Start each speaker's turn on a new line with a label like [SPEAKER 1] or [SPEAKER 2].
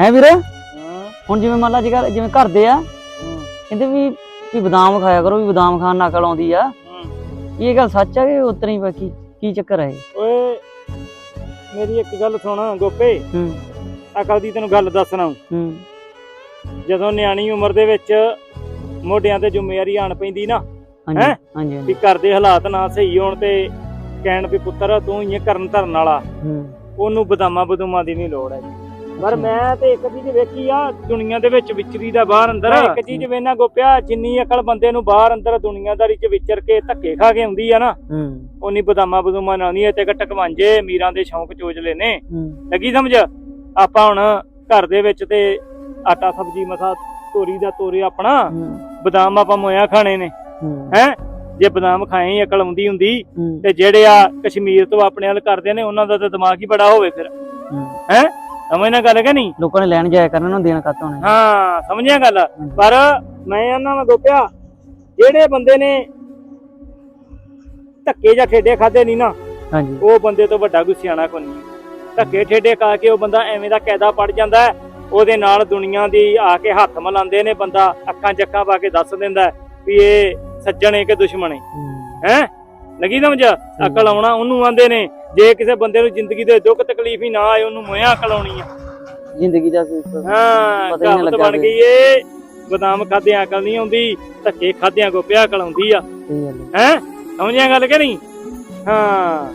[SPEAKER 1] ਹੈ ਵੀਰ?
[SPEAKER 2] ਹਾਂ।
[SPEAKER 1] ਹੁਣ ਜਿਵੇਂ ਮੰਨ ਲਾ ਜਿਵੇਂ ਜਿਵੇਂ ਘਰ ਦੇ ਆ ਕਹਿੰਦੇ ਵੀ ਵੀ ਬਦਾਮ ਖਾਇਆ ਕਰੋ ਵੀ ਬਦਾਮ ਖਾਣ ਨਾਲ ਅਕਲ ਆਉਂਦੀ ਆ। ਇਹ ਗੱਲ ਸੱਚ ਆ ਕਿ ਉਤਰੀ ਬਾਕੀ ਕੀ ਚੱਕਰ ਹੈ?
[SPEAKER 2] ਓਏ ਮੇਰੀ ਇੱਕ ਗੱਲ ਸੁਣ ਗੋਪੇ।
[SPEAKER 1] ਹੂੰ।
[SPEAKER 2] ਅਕਲ ਦੀ ਤੈਨੂੰ ਗੱਲ ਦੱਸਣਾ।
[SPEAKER 1] ਹੂੰ।
[SPEAKER 2] ਜਦੋਂ ਨਿਆਣੀ ਉਮਰ ਦੇ ਵਿੱਚ ਮੋਢਿਆਂ ਤੇ ਜ਼ਿੰਮੇਵਾਰੀ ਆਣ ਪੈਂਦੀ ਨਾ ਹੈਂ?
[SPEAKER 1] ਹਾਂਜੀ
[SPEAKER 2] ਵੀ ਘਰ ਦੇ ਹਾਲਾਤ ਨਾ ਸਹੀ ਹੋਣ ਤੇ ਕਹਿਣ ਵੀ ਪੁੱਤਰ ਤੂੰ ਹੀ ਇਹ ਕਰਨ ਧਰਨ ਵਾਲਾ।
[SPEAKER 1] ਹੂੰ।
[SPEAKER 2] ਉਹਨੂੰ ਬਦਾਮਾਂ ਬਦੂਮਾਂ ਦੀ ਨਹੀਂ ਲੋੜ ਹੈ ਪਰ ਮੈਂ ਤੇ ਇੱਕ ਚੀਜ਼ ਵੇਖੀ ਆ ਦੁਨੀਆ ਦੇ ਵਿੱਚ ਵਿਚਰੀ ਦਾ ਬਾਹਰ ਅੰਦਰ। ਇੱਕ ਚੀਜ਼ ਵੇਨਾ ਗੋਪਿਆ ਜਿੰਨੀ ਅਕਲ ਬੰਦੇ ਨੂੰ ਬਾਹਰ ਅੰਦਰ ਦੁਨੀਆਦਾਰੀ 'ਚ ਵਿਚਰ ਕੇ ਧੱਕੇ ਖਾ ਕੇ ਆਉਂਦੀ ਆ ਨਾ
[SPEAKER 1] ਹੂੰ।
[SPEAKER 2] ਉਨੀ ਬਦਾਮਾਂ ਬਦੂਮਾਂ ਨਾਲ ਨਹੀਂ ਤੇ ਟਕਵਾਂਜੇ ਮੀਰਾਂ ਦੇ ਸ਼ੌਂਕ ਚੋਜਲੇ ਨੇ। ਲੱਗੀ ਸਮਝ? ਆਪਾਂ ਹੁਣ ਘਰ ਦੇ ਵਿੱਚ ਤੇ ਆਟਾ ਸਬਜੀ ਮਸਾ ਤੋਰੀ ਦਾ ਤੋਰੇ ਆਪਣਾ ਬਦਾਮ ਆਪਾਂ ਮੋਇਆ ਖਾਣੇ ਨੇ।
[SPEAKER 1] ਹੂੰ।
[SPEAKER 2] ਜੇ ਬਦਾਮ ਖਾਏ ਹੀ ਅਕਲ ਆਉਂਦੀ ਹੁੰਦੀ ਤੇ ਜਿਹੜੇ ਆ ਕਸ਼ਮੀਰ ਤੋਂ ਆਪਣੇ ਵੱਲ ਕਰਦੇ ਨੇ ਉਹਨਾਂ ਦਾ ਤਾਂ ਦਿਮਾਗ ਹੀ ਬੜਾ ਹੋਵੇ ਫਿਰ।
[SPEAKER 1] ਹੂੰ।
[SPEAKER 2] ਸਮਝ ਨਾ ਗੱਲ ਕਿ ਨਹੀਂ?
[SPEAKER 1] ਲੋਕਾਂ ਨੇ ਲੈਣ ਜਾਇਆ ਕਰਨ ਨੂੰ ਦੇਣ ਕੱਤ ਹੋਣੇ।
[SPEAKER 2] ਹਾਂ ਸਮਝਿਆ ਗੱਲ। ਪਰ ਮੈਂ ਉਹਨਾਂ ਨੂੰ ਗੋਪਿਆ ਜਿਹੜੇ ਬੰਦੇ ਨੇ ਧੱਕੇ ਜਾਂ ਠੇਡੇ ਖਾਦੇ ਨਹੀਂ ਨਾ
[SPEAKER 1] ਹਾਂਜੀ।
[SPEAKER 2] ਉਹ ਬੰਦੇ ਤੋਂ ਵੱਡਾ ਕੋਈ ਸਿਆਣਾ ਕੋਈ ਨਹੀਂ। ਧੱਕੇ ਠੇਡੇ ਖਾ ਕੇ ਉਹ ਬੰਦਾ ਐਵੇਂ ਦਾ ਕਾਇਦਾ ਪੜ ਜਾਂਦਾ ਹੈ, ਉਹਦੇ ਨਾਲ ਦੁਨੀਆ ਦੀ ਆ ਕੇ ਹੱਥ ਮਲਾਉਂਦੇ ਨੇ ਬੰਦਾ ਅੱਖਾਂ ਚੱਕਾਂ ਪਾ ਕੇ ਦੱਸ ਦਿੰਦਾ ਵੀ ਇਹ ਸੱਜਣ ਹੈ ਕਿ ਦੁਸ਼ਮਣ ਹੂੰ।
[SPEAKER 1] ਹੈ।
[SPEAKER 2] ਲੱਗੀ ਸਮਝ? ਅਕਲ ਆਉਣਾ ਉਹਨੂੰ ਆਂਦੇ ਨੇ। ਜੇ ਕਿਸੇ ਬੰਦੇ ਨੂੰ ਜ਼ਿੰਦਗੀ ਦੇ ਦੁੱਖ ਤਕਲੀਫ ਹੀ ਨਾ ਆਏ ਉਹਨੂੰ ਮੋਇਆ ਅਕਲ ਆਉਣੀ ਆ।
[SPEAKER 1] ਜ਼ਿੰਦਗੀ ਦਾ
[SPEAKER 2] ਹਾਂ ਕਹਾਵਤ
[SPEAKER 1] ਲੱਗਾ
[SPEAKER 2] ਬਣ ਗਈ ਏ ਬਦਾਮ ਖਾਦਿਆਂ ਅਕਲ ਨਹੀਂ ਆਉਂਦੀ ਧੱਕੇ ਖਾਦਿਆਂ ਕੋ ਪਿਆ ਅਕਲ ਆਉਂਦੀ ਆ। ਹੈ? ਸਮਝਿਆ ਗੱਲ ਕਿ ਨਹੀਂ? ਹਾਂ।